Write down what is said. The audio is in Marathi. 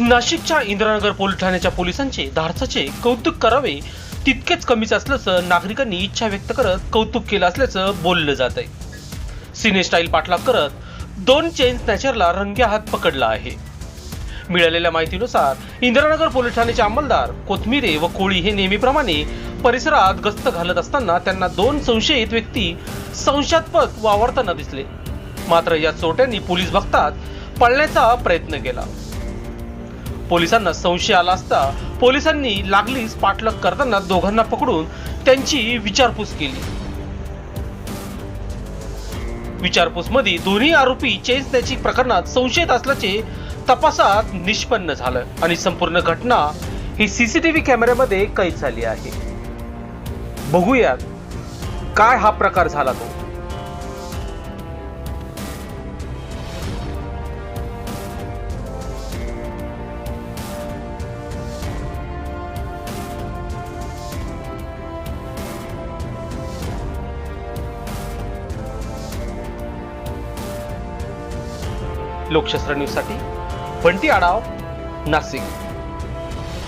नाशिकच्या इंद्रानगर पोलीस ठाण्याच्या पोलिसांचे धाडसाचे कौतुक करावे तितकेच कमीच असल्याचं नागरिकांनी इच्छा व्यक्त करत कौतुक केलं असल्याचं बोललं जात आहे. सिने स्टाईल पाठलाग करत दोन चेन स्नॅचरला रंग्या हात पकडला आहे. मिळालेल्या माहितीनुसार इंद्रानगर पोलीस ठाण्याचे अंमलदार कोथमिरे व कोळी हे नेहमीप्रमाणे परिसरात गस्त घालत असताना त्यांना दोन संशयित व्यक्ती संशयास्पद वावरताना दिसले. मात्र या चोट्यांनी पोलीस बघतात पळण्याचा प्रयत्न केला. पोलिसांना संशय आला असता पोलिसांनी लागलीच पाठलाग करताना दोघांना पकडून त्यांची विचारपूस केली. विचारपूसमध्ये दोन्ही आरोपी चेन त्याची प्रकरणात संशयित असल्याचे तपासात निष्पन्न झालं आणि संपूर्ण घटना ही सीसीटीव्ही कॅमेऱ्यामध्ये कैद झाली आहे. बघूयात काय हा प्रकार झाला तो. लोकशास्त्र न्यूजसाठी बंटी आडाव नाशिक.